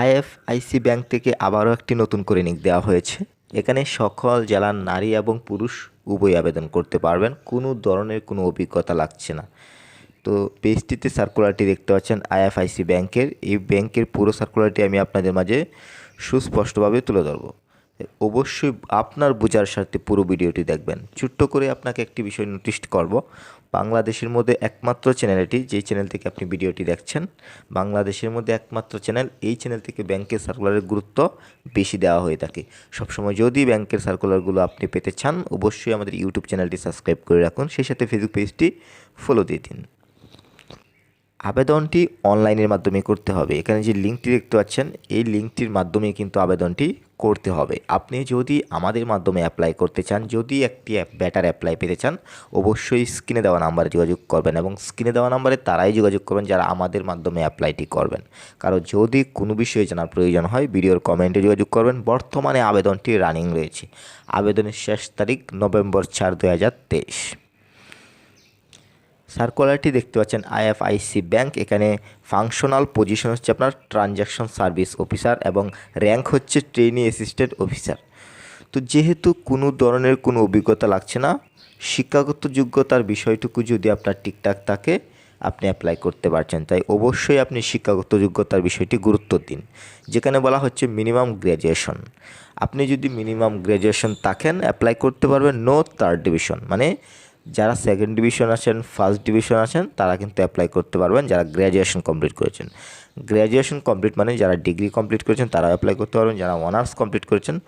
IFIC bank থেকে আবারও একটি নতুন করে নিক দেওয়া হয়েছে। এখানে সকল জেলার নারী এবং পুরুষ উভয় আবেদন করতে পারবেন। কোনো ধরনের কোনো অভিজ্ঞতা লাগছে না। তো পেজটিতে সার্কুলারটি দেখতে পাচ্ছেন আইএফআইসি ব্যাংকের। এই ব্যাংকের পুরো সার্কুলারটি আমি আপনাদের মাঝে সুস্পষ্টভাবে তুলে ধরবো। অবশ্যই আপনার বোঝার স্বার্থে পুরো ভিডিওটি দেখবেন। ছোট্ট করে আপনাকে একটি বিষয় নোটিশ করব। বাংলাদেশের মধ্যে একমাত্র চ্যানেল এটি যেই চ্যানেল থেকে আপনি ভিডিওটি দেখছেন, বাংলাদেশের মধ্যে একমাত্র চ্যানেল, এই চ্যানেল থেকে ব্যাংকের সার্কুলারের গুরুত্ব বেশি দেওয়া হয়ে থাকে। সবসময় যদি ব্যাংকের সার্কুলারগুলো আপনি পেতে চান, অবশ্যই আমাদের ইউটিউব চ্যানেলটি সাবস্ক্রাইব করে রাখুন। সেই সাথে ফেসবুক পেজটি ফলো দিয়ে দিন। আবেদনটি অনলাইনের মাধ্যমে করতে হবে। এখানে যে লিঙ্কটি দেখতে পাচ্ছেন, এই লিঙ্কটির মাধ্যমে কিন্তু আবেদনটি করতে হবে। আপনি যদি আমাদের মাধ্যমে অ্যাপ্লাই করতে চান, যদি একটি ব্যাটার অ্যাপ্লাই পেতে চান, অবশ্যই স্ক্রিনে দেওয়া নাম্বারে যোগাযোগ করবেন এবং স্ক্রিনে দেওয়া নাম্বারে তারাই যোগাযোগ করবেন যারা আমাদের মাধ্যমে অ্যাপ্লাইটি করবেন। কারণ যদি কোনো বিষয়ে জানার প্রয়োজন হয়, ভিডিওর কমেন্টে যোগাযোগ করবেন। বর্তমানে আবেদনটি রানিং রয়েছে। আবেদনের শেষ তারিখ নভেম্বর চার দু সার্কুলারটি দেখতে পাচ্ছেন আইএফআইসি ব্যাংক। এখানে ফাংশনাল পজিশন হচ্ছে আপনার ট্রানজ্যাকশন সার্ভিস অফিসার এবং র্যাঙ্ক হচ্ছে ট্রেনি অ্যাসিস্ট্যান্ট অফিসার তো যেহেতু কোনো ধরনের কোনো অভিজ্ঞতা লাগছে না, শিক্ষাগত যোগ্যতার বিষয়টুকু যদি আপনার ঠিকঠাক থাকে, আপনি অ্যাপ্লাই করতে পারছেন। তাই অবশ্যই আপনি শিক্ষাগত যোগ্যতার বিষয়টি গুরুত্ব দিন, যেখানে বলা হচ্ছে মিনিমাম গ্র্যাজুয়েশন আপনি যদি মিনিমাম গ্র্যাজুয়েশন থাকেন অ্যাপ্লাই করতে পারবেন নো থার্ড ডিভিশন মানে যারা সেকেন্ড ডিভিশন আছেন ফার্স্ট ডিভিশন আছেন, তারা কিন্তু অ্যাপ্লাই করতে পারবেন, যারা গ্র্যাজুয়েশন কমপ্লিট করেছেন। গ্র্যাজুয়েশন কমপ্লিট মানে যারা ডিগ্রি কমপ্লিট করেছেন, তারাও অ্যাপ্লাই করতে পারবেন, যারা অনার্স কমপ্লিট করেছেন,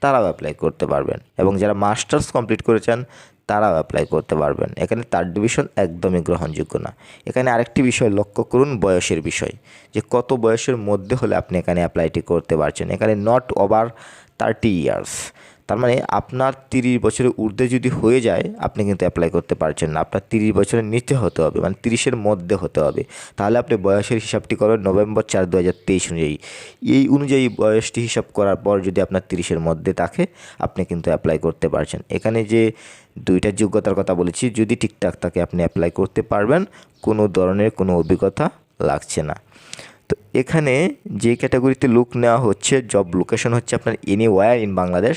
তারাও অ্যাপ্লাই করতে পারবেন। এবং যারা মাস্টার্স কমপ্লিট করেছেন, তারাও অ্যাপ্লাই করতে পারবেন। এখানে থার্ড ডিভিশন একদমই গ্রহণযোগ্য না। এখানে আরেকটি বিষয় লক্ষ্য করুন, বয়সের বিষয়। যে কত বয়সের মধ্যে হলে আপনি এখানে অ্যাপ্লাইটি করতে পারছেন? এখানে নট ওভার থার্টি ইয়ার্স তার মানে আপনার তিরিশ বছরের ঊর্ধ্বে যদি হয়ে যায়, আপনি কিন্তু অ্যাপ্লাই করতে পারছেন না। আপনার তিরিশ বছরের নিচে হতে হবে মানে তিরিশের মধ্যে হতে হবে। তাহলে আপনি বয়সের হিসাবটি করবেন নভেম্বর চার দু হাজার তেইশ অনুযায়ী। এই অনুযায়ী বয়সটি হিসাব করার পর যদি আপনার তিরিশের মধ্যে থাকে, আপনি কিন্তু অ্যাপ্লাই করতে পারছেন। এখানে যে দুইটা যোগ্যতার কথা বলেছি, যদি ঠিকঠাক থাকে আপনি অ্যাপ্লাই করতে পারবেন, কোনো ধরনের কোনো অভিজ্ঞতা লাগছে না। তো এখানে যে ক্যাটাগরিতে লুক নেওয়া হচ্ছে জব লোকেশন হচ্ছে আপনার এনি ওয়ার ইন বাংলাদেশ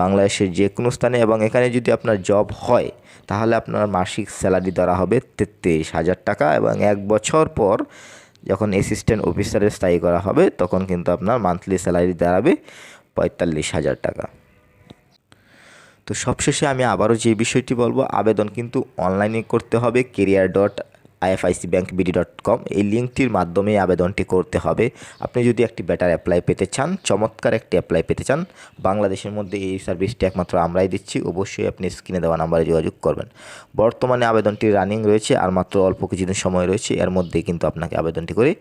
বাংলাদেশের যে কোনো স্থানে এবং এখানে যদি আপনার জব হয়, তাহলে আপনার মাসিক স্যালারি ধরা হবে তেত্রিশ হাজার টাকা এবং এক বছর পর যখন অ্যাসিস্ট্যান্ট অফিসারের স্থায়ী করা হবে, তখন কিন্তু আপনার মান্থলি স্যালারি দাঁড়াবে পঁয়তাল্লিশ হাজার টাকা। তো সবশেষে আমি আবারও যে বিষয়টি বলব, আবেদন কিন্তু অনলাইনে করতে হবে career dot IFIC bank BD dot com এই লিঙ্কটির মাধ্যমে আবেদনটি করতে হবে। আপনি যদি একটি বেটার অ্যাপ্লাই পেতে চান, চমৎকার একটি অ্যাপ্লাই পেতে চান, বাংলাদেশের মধ্যে এই সার্ভিসটি একমাত্র আমরাই দিচ্ছি। অবশ্যই আপনি স্ক্রিনে দেওয়া নাম্বারে যোগাযোগ করবেন। বর্তমানে আবেদনটি রানিং রয়েছে, আর মাত্র অল্প কিছুদিন সময় রয়েছে। এর মধ্যেই কিন্তু আপনাকে আবেদনটি করে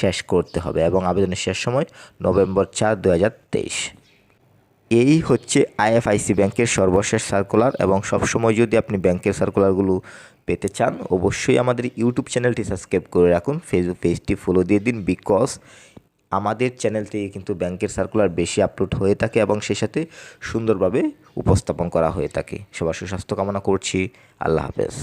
শেষ করতে হবে এবং আবেদনের শেষ সময় নভেম্বর চার দু এই হচ্ছে আইএফআইসি ব্যাংকের সর্বশেষ সার্কুলার এবং সবসময় যদি আপনি ব্যাংকের সার্কুলারগুলো পেতে চান, অবশ্যই আমাদের ইউটিউব চ্যানেলটি সাবস্ক্রাইব করে রাখুন। ফেসবুক পেজটি ফলো দিয়ে দিন বিকজ আমাদের চ্যানেল থেকে কিন্তু ব্যাংকের সার্কুলার বেশি আপলোড হয়ে থাকে এবং সে সাথে সুন্দরভাবে উপস্থাপন করা হয়ে থাকে। সবার সুস্বাস্থ্য কামনা করছি। আল্লাহ হাফেজ।